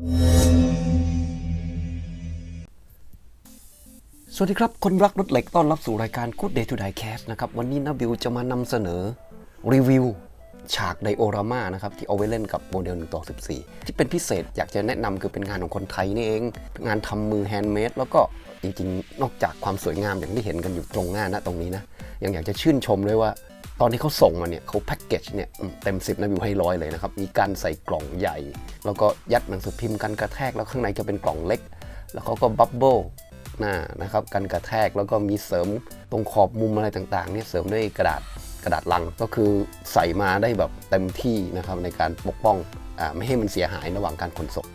สวัสดีครับ คนรักรถเหล็กต้อนรับสู่รายการ Good Day to Die Cast นะครับ วันนี้นาบิวจะมานำเสนอรีวิวฉากไดโอรามานะครับ ที่เอาไว้เล่นกับโมเดล1ต่อ14 ที่เป็นพิเศษอยากจะแนะนำคือเป็นงานของคนไทยนี่เอง งานทำมือแฮนด์เมดแล้วก็จริงๆ นอกจากความสวยงามอย่างที่เห็นกันอยู่ตรงหน้านะตรงนี้นะ ยังอยากจะชื่นชมด้วยว่า ตอนที่เขาส่งมาเนี่ยเขาแพ็กเกจเนี่ยเต็ม 10นะวิวให้ร้อยเลยนะครับ มีการใส่กล่องใหญ่ แล้วก็ยัดหนังสือพิมพ์กันกระแทกแล้วข้างในจะเป็นกล่องเล็ก แล้วเขาก็บับเบิลน้านะครับกันกระแทกแล้วก็มีเสริมตรงขอบมุมอะไรต่างๆเนี่ยเสริมด้วยกระดาษกระดาษลังก็คือใส่มาได้แบบเต็มที่นะครับในการปกป้องอไม่ให้มันเสียหายระหว่างการขนส่ง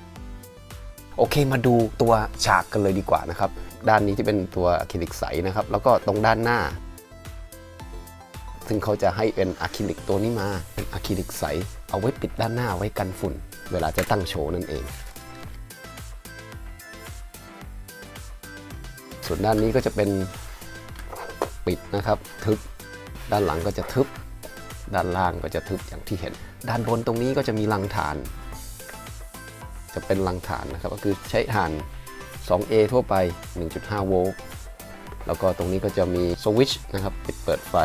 โอเคมาดูตัวฉากกันเลยดีกว่านะครับ ด้านนี้ที่เป็นตัวอะคริลิกใสนะครับ แล้วก็ตรงด้านหน้า ซึ่งเขาจะให้เป็นอะคริลิกตัวนี้มาเป็นอะคริลิกใส เอาไว้ปิดด้านหน้าไว้กันฝุ่น เวลาจะตั้งโชว์นั่นเอง ส่วนด้านนี้ก็จะเป็นปิดนะครับ ทึบ ด้านหลังก็จะทึบ ด้านล่างก็จะทึบอย่างที่เห็น ด้านบนตรงนี้ก็จะมีรังฐาน จะเป็นรังฐานนะครับ ก็คือใช้ฐาน 2A ทั่วไป 1.5 โวลต์แล้วก็ตรงนี้ก็จะมีสวิตช์นะครับ ปิดเปิดไฟ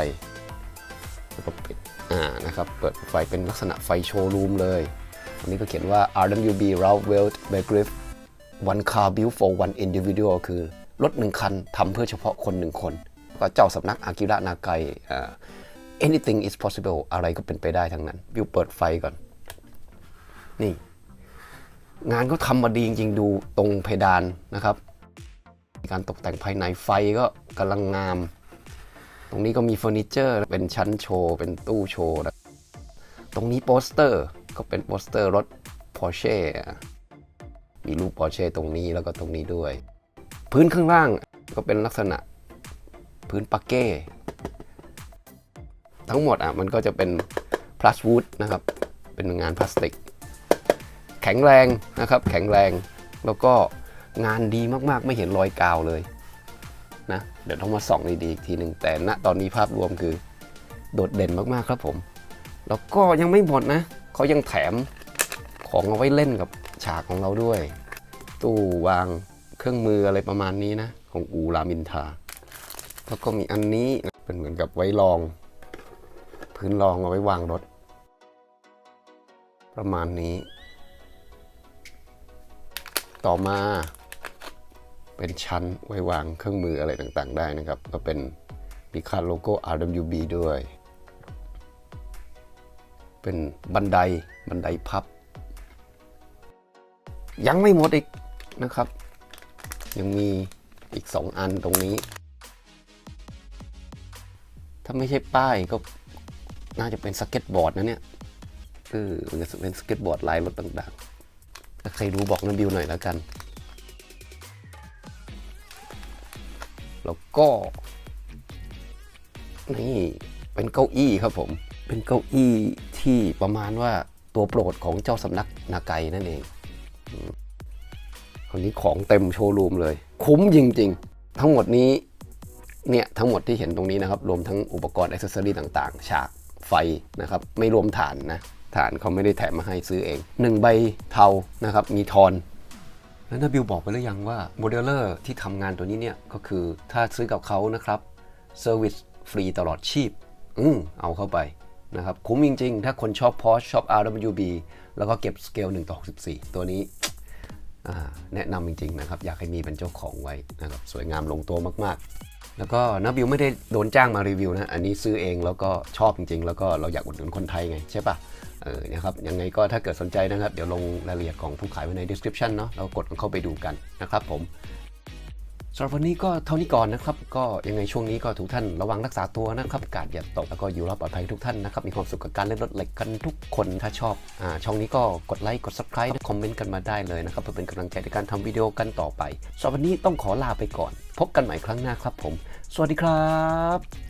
ก็ปิดอ่านะครับเปิดไฟเป็นลักษณะไฟโชว์รูมเลยอันนี้ก็เขียนว่า RWB Ralph Weld b e g r i f one car built for one individual คือรถหนึ่งคันทำเพื่อเฉพาะคนหนึ่งคน ก็เจ้าสำนักอากิระนาไกอ่า anything is possible อะไรก็เป็นไปได้ทั้งนั้น วิวเปิดไฟก่อน นี่ งานก็ทำมาดีจริงๆ ดูตรงเพดานนะครับ การตกแต่งภายในไฟก็กำลังงาม ตรงนี้ก็มีเฟอร์นิเจอร์ เป็นชั้นโชว์ เป็นตู้โชว์นะตรงนี้โปสเตอร์ก็เป็นโปสเตอร์รถ Porsche มีรูป Porsche ตรงนี้แล้วก็ตรงนี้ด้วย พื้นข้างล่างก็เป็นลักษณะพื้นปักเก้ ทั้งหมดอะมันก็จะเป็นพลาสวูดนะครับ เป็นงานพลาสติก แข็งแรงนะครับ แข็งแรง แล้วก็งานดีมากๆ ไม่เห็นรอยกาวเลย นะ เดี๋ยวต้องมาส่องดีๆอีกทีหนึ่งแต่ณตอนนี้ภาพรวมคือโดดเด่นมากๆครับผม แล้วก็ยังไม่หมดนะเขายังแถมของเอาไว้เล่นกับฉากของเราด้วย ตู้วางเครื่องมืออะไรประมาณนี้นะ ของอูรามินทา แล้วก็มีอันนี้เป็นเหมือนกับไว้รอง พื้นรองเอาไว้วางรถ ประมาณนี้ ต่อมา เป็นชั้นไว้วางเครื่องมืออะไรต่างๆ ได้นะครับ ก็เป็นมีคาดโลโก้ RWB ด้วย เป็นบันไดบันไดพับ ยังไม่หมดอีกนะครับ ยังมีอีก 2 อันตรงนี้ ถ้าไม่ใช่ป้ายก็น่าจะเป็นสเก็ตบอร์ดนะเนี่ยเออเป็นสเก็ตบอร์ดลายรถต่างๆ ถ้าใครรู้บอกน้าบิวหน่อยแล้วกัน แล้วก็นี่เป็นเก้าอี้ครับผม เป็นเก้าอี้ที่ประมาณว่าตัวโปรดของเจ้าสำนักนาไกนั่นเองคนนี้ของเต็มโชว์รูมเลย คุ้มจริง ๆ ทั้งหมดนี้เนี่ยทั้งหมดที่เห็นตรงนี้นะครับ รวมทั้งอุปกรณ์อ c เซสซอรีต่างๆ ฉากไฟนะครับ ไม่รวมฐานนะฐานเขาไม่ได้แถมมาให้ซื้อเอง 1 ใบเทานะครับ มีทอน แล้วนาบิวบอกไปหรือยังว่าโมเดลเลอร์ที่ทำงานตัวนี้เนี่ย ก็คือถ้าซื้อกับเขานะครับเซอร์วิสฟรีตลอดชีพ อืมเอาเข้าไปนะครับ คุ้มจริง ๆ ถ้าคนชอบ Porsche ชอบ RWB แล้วก็เก็บสเกล1ต่อ64 ตัวนี้แนะนำจริง ๆ นะครับ อยากให้มีเป็นเจ้าของไว้นะครับ สวยงามลงตัวมาก ๆ แล้วก็นับบิวไม่ได้โดนจ้างมารีวิวนะ อันนี้ซื้อเองแล้วก็ชอบจริง ๆ แล้วก็เราอยากอุดหนุนคนไทยไงใช่ปะเออนะครับยังไงก็ถ้าเกิดสนใจนะครับ เดี๋ยวลงรายละเอียดของผู้ขายไว้ใน description เนาะเรากดเข้าไปดูกันนะครับผมสำหรับวันนี้ก็เท่านี้ก่อนนะครับ ก็ยังไงช่วงนี้ก็ทุกท่านระวังรักษาตัวนะครับกาดอย่าตกแล้วก็อยู่รอดปลอดภัยทุกท่านนะครับ มีความสุขกับการเล่นรถเหล็กกันทุกคนถ้าชอบอาช่องนี้ก็กดไลค์กด subscribe คอมเมนต์กันมาได้เลยนะครับเพื่อเป็นกำลังใจในการทำวิดีโอกันต่อไปสำหรับวันนี้ต้องขอลาไปก่อน พบกันใหม่ครั้งหน้าครับผม สวัสดีครับ